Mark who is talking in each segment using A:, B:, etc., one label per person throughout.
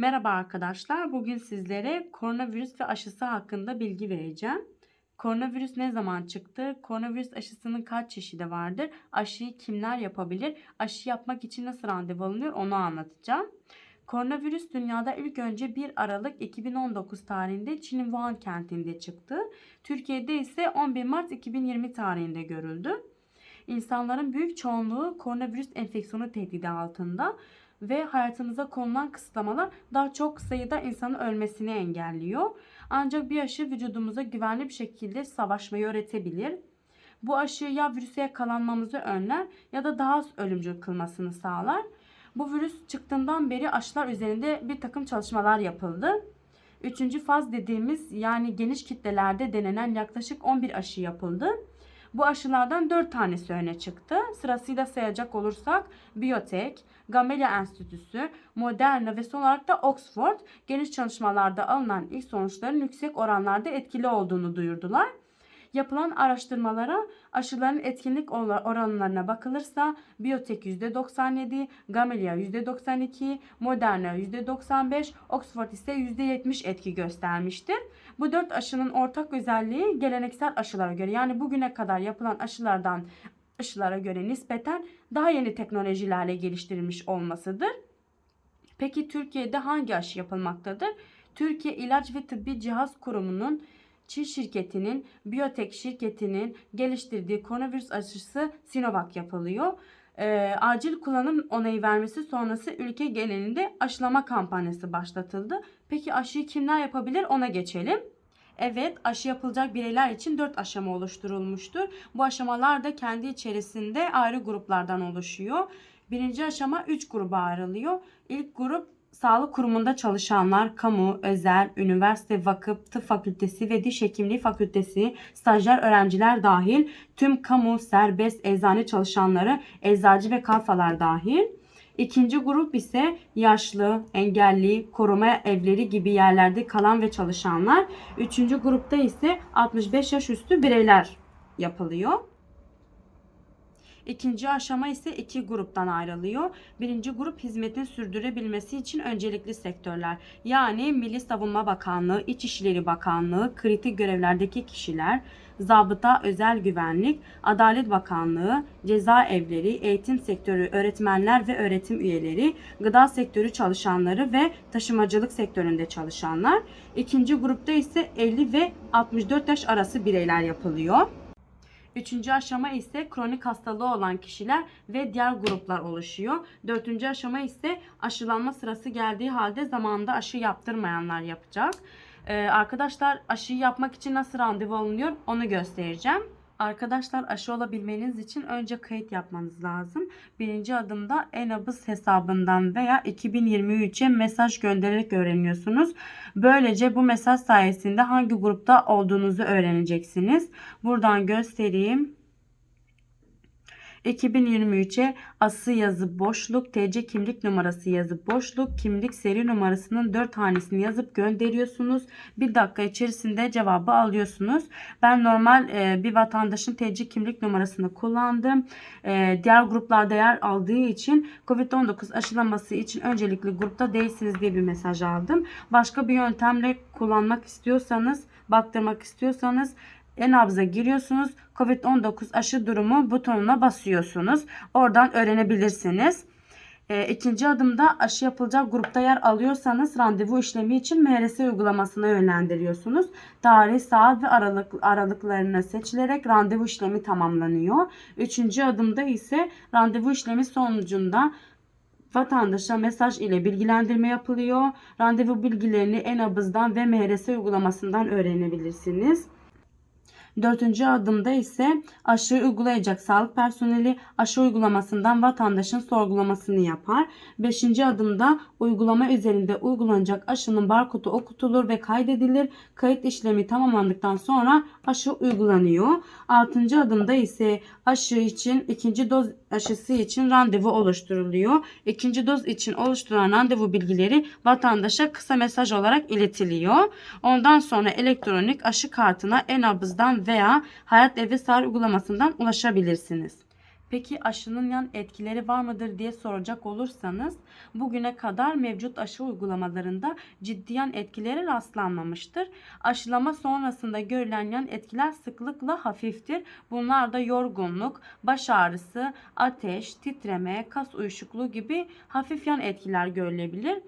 A: Merhaba arkadaşlar. Bugün sizlere koronavirüs ve aşısı hakkında bilgi vereceğim. Koronavirüs ne zaman çıktı? Koronavirüs aşısının kaç çeşidi vardır? Aşıyı kimler yapabilir? Aşı yapmak için nasıl randevu alınıyor? Onu anlatacağım. Koronavirüs dünyada ilk önce 1 Aralık 2019 tarihinde Çin'in Wuhan kentinde çıktı. Türkiye'de ise 11 Mart 2020 tarihinde görüldü. İnsanların büyük çoğunluğu koronavirüs enfeksiyonu tehdidi altında ve hayatımıza konulan kısıtlamalar daha çok sayıda insanın ölmesini engelliyor. Ancak bir aşı vücudumuza güvenli bir şekilde savaşmayı öğretebilir. Bu aşı ya virüse yakalanmamızı önler ya da daha az ölümcül kılmasını sağlar. Bu virüs çıktığından beri aşılar üzerinde bir takım çalışmalar yapıldı. Üçüncü faz dediğimiz yani geniş kitlelerde denenen yaklaşık 11 aşı yapıldı. Bu aşılardan 4 tanesi öne çıktı. Sırasıyla sayacak olursak Biotech, Gamaleya Enstitüsü, Moderna ve son olarak da Oxford geniş çalışmalarda alınan ilk sonuçların yüksek oranlarda etkili olduğunu duyurdular. Yapılan araştırmalara aşıların etkinlik oranlarına bakılırsa Biotech %97, Gamaleya %92, Moderna %95, Oxford ise %70 etki göstermiştir. Bu dört aşının ortak özelliği geleneksel aşılara göre yani bugüne kadar yapılan aşılardan aşılara göre nispeten daha yeni teknolojilerle geliştirilmiş olmasıdır. Peki Türkiye'de hangi aşı yapılmaktadır? Türkiye İlaç ve Tıbbi Cihaz Kurumu'nun Çin şirketinin, Biyotek şirketinin geliştirdiği koronavirüs aşısı Sinovac yapılıyor. E, acil kullanım onayı vermesi sonrası ülke genelinde aşılama kampanyası başlatıldı. Peki aşıyı kimler yapabilir ona geçelim. Evet aşı yapılacak bireyler için 4 aşama oluşturulmuştur. Bu aşamalar da kendi içerisinde ayrı gruplardan oluşuyor. Birinci aşama 3 gruba ayrılıyor. İlk grup sağlık kurumunda çalışanlar, kamu, özel, üniversite, vakıf, tıp fakültesi ve diş hekimliği fakültesi, stajyer öğrenciler dahil tüm kamu, serbest, eczane çalışanları, eczacı ve kalfalar dahil. İkinci grup ise yaşlı, engelli, koruma evleri gibi yerlerde kalan ve çalışanlar. Üçüncü grupta ise 65 yaş üstü bireyler yapılıyor. İkinci aşama ise iki gruptan ayrılıyor. Birinci grup hizmetin sürdürebilmesi için öncelikli sektörler. Yani Milli Savunma Bakanlığı, İçişleri Bakanlığı, kritik görevlerdeki kişiler, zabıta, özel güvenlik, Adalet Bakanlığı, cezaevleri, eğitim sektörü, öğretmenler ve öğretim üyeleri, gıda sektörü çalışanları ve taşımacılık sektöründe çalışanlar. İkinci grupta ise 50 ve 64 yaş arası bireyler yapılıyor. Üçüncü aşama ise kronik hastalığı olan kişiler ve diğer gruplar oluşuyor. Dördüncü aşama ise aşılanma sırası geldiği halde zamanında aşı yaptırmayanlar yapacak. Ee, arkadaşlar aşıyı yapmak için nasıl randevu alınıyor onu göstereceğim. Arkadaşlar aşı olabilmeniz için önce kayıt yapmanız lazım. Birinci adımda e-nabız hesabından veya 2023'e mesaj göndererek öğreniyorsunuz. Böylece bu mesaj sayesinde hangi grupta olduğunuzu öğreneceksiniz. Buradan göstereyim. 2023'e ası yazı boşluk, TC kimlik numarası yazı boşluk, kimlik seri numarasının 4 hanesini yazıp gönderiyorsunuz. Bir dakika içerisinde cevabı alıyorsunuz. Ben normal e, bir vatandaşın TC kimlik numarasını kullandım. E, diğer gruplarda yer aldığı için COVID-19 aşılaması için öncelikli grupta değilsiniz diye bir mesaj aldım. Başka bir yöntemle kullanmak istiyorsanız, baktırmak istiyorsanız e-nabza giriyorsunuz. Covid-19 aşı durumu butonuna basıyorsunuz. Oradan öğrenebilirsiniz. E, ikinci adımda aşı yapılacak grupta yer alıyorsanız randevu işlemi için MRS uygulamasına yönlendiriyorsunuz. Tarih, saat ve aralık, aralıklarını seçilerek randevu işlemi tamamlanıyor. Üçüncü adımda ise randevu işlemi sonucunda vatandaşa mesaj ile bilgilendirme yapılıyor. Randevu bilgilerini e-nabızdan ve MRS uygulamasından öğrenebilirsiniz. Dördüncü adımda ise aşı uygulayacak sağlık personeli aşı uygulamasından vatandaşın sorgulamasını yapar. Beşinci adımda uygulama üzerinde uygulanacak aşının barkodu okutulur ve kaydedilir. Kayıt işlemi tamamlandıktan sonra aşı uygulanıyor. Altıncı adımda ise aşı için ikinci doz aşısı için randevu oluşturuluyor. İkinci doz için oluşturulan randevu bilgileri vatandaşa kısa mesaj olarak iletiliyor. Ondan sonra elektronik aşı kartına en nabızdan veya Hayat Evi Sağ uygulamasından ulaşabilirsiniz. Peki aşının yan etkileri var mıdır diye soracak olursanız bugüne kadar mevcut aşı uygulamalarında ciddi yan etkileri rastlanmamıştır. Aşılama sonrasında görülen yan etkiler sıklıkla hafiftir. Bunlar da yorgunluk, baş ağrısı, ateş, titreme, kas uyuşukluğu gibi hafif yan etkiler görülebilir.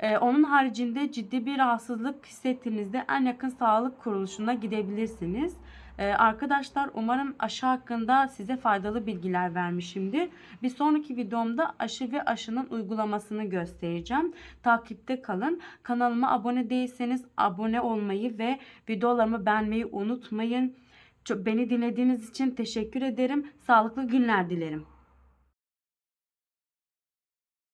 A: Ee, onun haricinde ciddi bir rahatsızlık hissettiğinizde en yakın sağlık kuruluşuna gidebilirsiniz. Ee, arkadaşlar umarım aşı hakkında size faydalı bilgiler vermişimdir. Bir sonraki videomda aşı ve aşının uygulamasını göstereceğim. Takipte kalın. Kanalıma abone değilseniz abone olmayı ve videolarımı beğenmeyi unutmayın. Çok- Beni dinlediğiniz için teşekkür ederim. Sağlıklı günler dilerim.